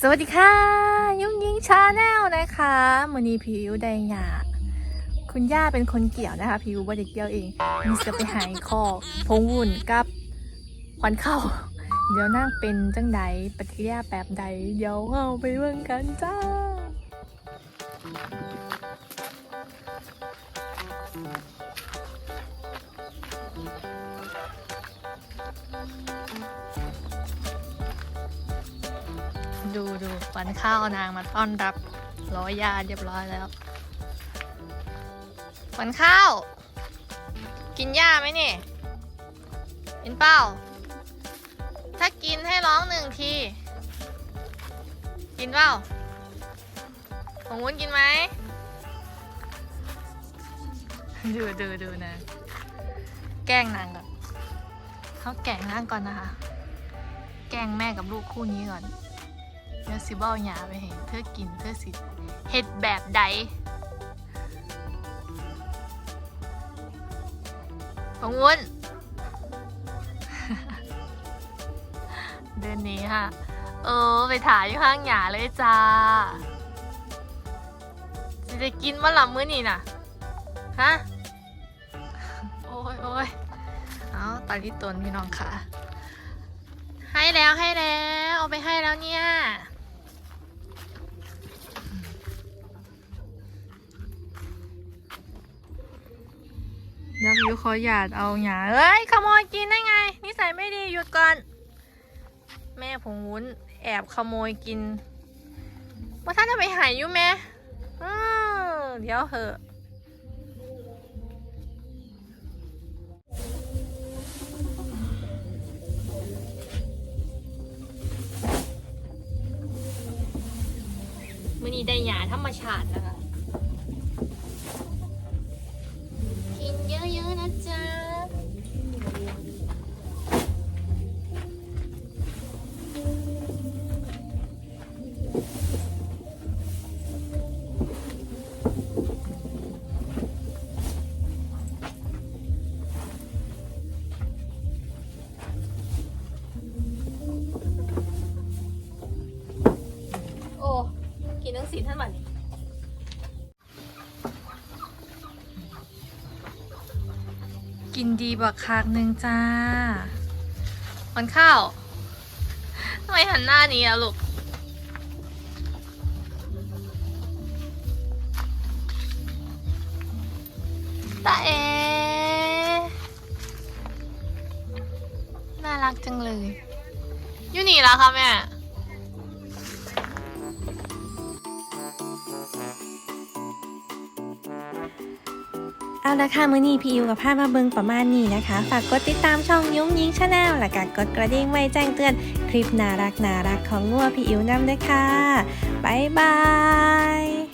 สวัสดีค่ะ ยุ่งยิงชาแนลนะคะมือนี้ผิวแดงหยาคุณย่าเป็นคนเกี่ยวนะคะผิวว่าจะเกี่ยวเองมีจะไปหายคอพงวุ่นกับควันเข้า เดี๋ยวนั่งเป็นจังใดปฏิกิริยาแบบใด เดี๋ยวเอาไปเบิ่งกันจ้า ดูดูวันข้าวนางมาต้อนรับร้อยยาเรียบร้อยแล้ววันข้าว กินหญ้าไหมนี่กินเปล่า ถ้ากินให้ร้องหนึ่งที กินเปล่าของวุ้นกินไหมดูดูดูนะ แกล้งนางก่อนเขาแกล้งนางก่อนนะคะ แกล้งแม่กับลูกคู่นี้ก่อน เดี๋ยวสิบเอาหยาไปเห็นเธอกินเธอสิเห็ดแบบใดของวุ้นเดินนี้ค่ะ เออ ไปถ่ายอยู่ข้างหยาเลยจ้าจะได้กินมะหล่ำมื้อนี่น่ะ ฮะ โอ้ยโอ้ยเอาตาลิตนพี่น้องค่ะ ให้แล้วให้แล้ว เอาไปให้แล้วเนี่ย ยวพิวขอหยาดเอาหยาเอ้ยขโมยกินได้ไงนิสัยไม่ดีหยุดก่อน แม่ผงวุ้น แอบขโมยกินว่าท่านจะไปหายอยู่ไหมอืมเดี๋ยวเหอะมื่อนี้ได้หยาธรรมชาตินะคะ กินทั้งสีท่านบัดนี้กินดีบักคักหนึ่งจ้าวันข้าวทำไมหันหน้านี้อะลูก ตาเอ น่ารักจังเลย อยู่นี่แล้วค่ะแม่ เอาละค่ะมื้อนี้พี่อิวกับพามาเบิงประมาณนี้นะคะ ฝากกดติดตามช่องยุ้งยิงชาแนลและกกดกระดิ่งไว้แจ้งเตือนคลิปน่ารักน่ารักของงัวพี่อิวนำด้วยค่ะบ๊ายบาย